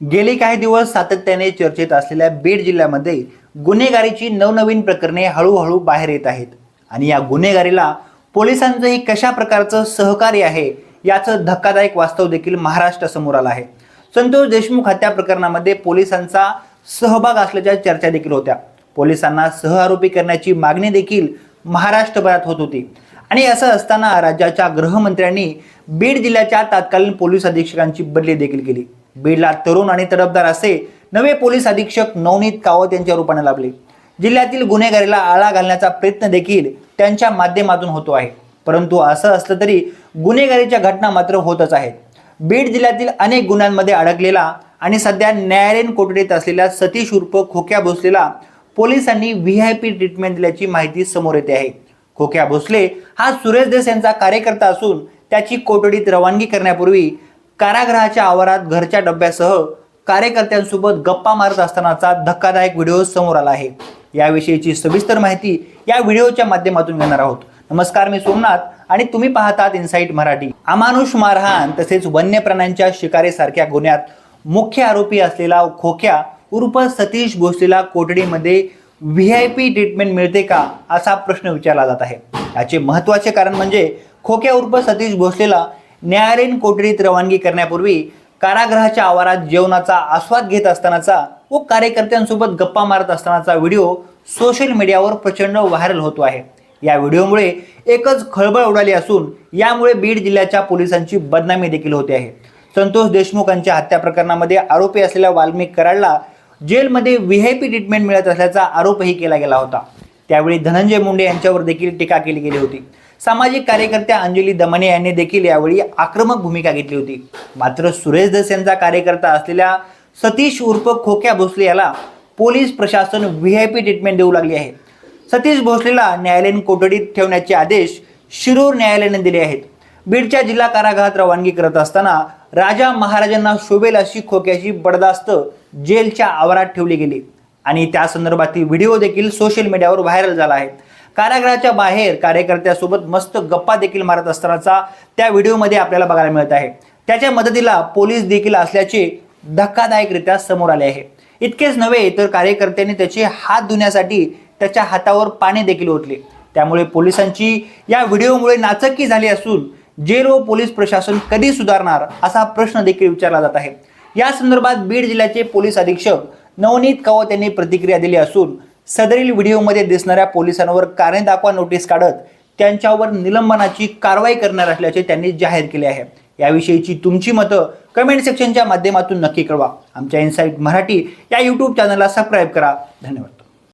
गेले काही दिवस सातत्याने चर्चेत असलेल्या बीड जिल्ह्यामध्ये गुन्हेगारीची नवनवीन प्रकरणे हळूहळू बाहेर येत आहेत. आणि या गुन्हेगारीला पोलिसांचंही कशा प्रकारचं सहकार्य आहे याचं धक्कादायक वास्तव देखील महाराष्ट्रासमोर आलं आहे. संतोष देशमुख हत्या प्रकरणामध्ये पोलिसांचा सहभाग असल्याच्या चर्चा देखील होत्या. पोलिसांना सहआरोपी करण्याची मागणी देखील महाराष्ट्रभरात होत होती. आणि असं असताना राज्याच्या गृहमंत्र्यांनी बीड जिल्ह्याच्या तत्कालीन पोलीस अधीक्षकांची बदली देखील केली. बीडला तरुण आणि तडफदार असे नवे पोलीस अधीक्षक नवनीत कावत यांच्या रूपाने लाभले. जिल्ह्यातील गुन्हेगारीला आळा घालण्याचा प्रयत्न देखील त्यांच्या माध्यमातून होतो आहे. परंतु असं असलं तरी गुन्हेगारीच्या घटना मात्र होतच आहेत. बीड जिल्ह्यातील अनेक गुन्ह्यांमध्ये अडकलेला आणि सध्या न्यायालयीन कोठडीत असलेल्या सतीश उर्फ खोक्या भोसलेला पोलिसांनी व्ही आय पी ट्रीटमेंट दिल्याची माहिती समोर येते आहे. खोक्या भोसले हा सुरेश देस यांचा कार्यकर्ता असून त्याची कोठडीत रवानगी करण्यापूर्वी कारागृहाच्या आवारात घरच्या डब्यासह कार्यकर्त्यांसोबत गप्पा मारत असतानाचा धक्कादायक व्हिडिओ समोर आला आहे. याविषयीची सविस्तर माहिती या व्हिडिओच्या माध्यमातून घेणार आहोत. नमस्कार मी सोमनाथ आणि तुम्ही पाहतात इनसाईट मराठी. अमानुष मारहाण तसेच वन्य प्राण्यांच्या शिकारीसारख्या गुन्ह्यात मुख्य आरोपी असलेला खोक्या उर्फ सतीश भोसलेला कोठडीमध्ये व्ही आय पी ट्रीटमेंट मिळते का असा प्रश्न विचारला जात आहे. याचे महत्त्वाचे कारण म्हणजे खोक्या उर्फ सतीश भोसलेला न्यायालयीन कोठडीत रवानगी करण्यापूर्वी कारागृहाच्या आवारात जेवणाचा आस्वाद घेत असतानाचा व कार्यकर्त्यांसोबत गप्पा मारत असतानाचा व्हिडिओ सोशल मीडियावर प्रचंड व्हायरल होतो आहे. या व्हिडिओमुळे एकच खळबळ उडाली असून यामुळे बीड जिल्ह्याच्या पोलिसांची बदनामी देखील होते आहे. संतोष देशमुख यांच्या हत्या प्रकरणामध्ये आरोपी असलेल्या वाल्मिक कराडला जेलमध्ये व्ही आय पी ट्रीटमेंट मिळत असल्याचा आरोपही केला गेला होता. त्यावेळी धनंजय मुंडे यांच्यावर देखील टीका केली गेली होती. सामाजिक कार्यकर्त्या अंजली दमने यांनी देखील यावेळी आक्रमक भूमिका घेतली होती. मात्र सुरेश धस यांचा कार्यकर्ता असलेल्या सतीश उर्फ खोक्या भोसले याला पोलीस प्रशासन व्ही आय पी ट्रीटमेंट देऊ लागली आहे. सतीश भोसलेला न्यायालयीन कोठडीत ठेवण्याचे आदेश शिरूर न्यायालयाने दिले आहेत. बीडच्या जिल्हा कारागृहात रवानगी करत असताना राजा महाराजांना शोभेल अशी खोक्याची बडदास्त जेलच्या आवारात ठेवली गेली. आणि त्या संदर्भातील व्हिडिओ देखील सोशल मीडियावर व्हायरल झाला आहे. कारागृहाच्या बाहेर कार्यकर्त्यासोबत मस्त गप्पा देखील मारत असतानाचा त्या व्हिडिओमध्ये आपल्याला बघायला मिळत आहे. त्याच्या मदतीला पोलीस देखील असल्याचे धक्कादायकरित्या समोर आले आहे. इतकेच नव्हे तर कार्यकर्त्यांनी त्याचे हात धुण्यासाठी त्याच्या हातावर पाणी देखील ओतले. त्यामुळे पोलिसांची या व्हिडिओमुळे नाचक्की झाली असून जेल व पोलीस प्रशासन कधी सुधारणार असा प्रश्न देखील विचारला जात आहे. या संदर्भात बीड जिल्ह्याचे पोलीस अधीक्षक नवनीत कवत यांनी प्रतिक्रिया दिली असून सदरील व्हिडिओमध्ये दिसणाऱ्या पोलिसांवर कारणे दाखवा नोटीस काढत त्यांच्यावर निलंबनाची कारवाई करणार असल्याचे त्यांनी जाहीर केले आहे. याविषयीची तुमची मतं कमेंट सेक्शनच्या माध्यमातून नक्की कळवा. आमच्या इन्साईट मराठी या यूट्यूब चॅनलला सबस्क्राईब करा. धन्यवाद.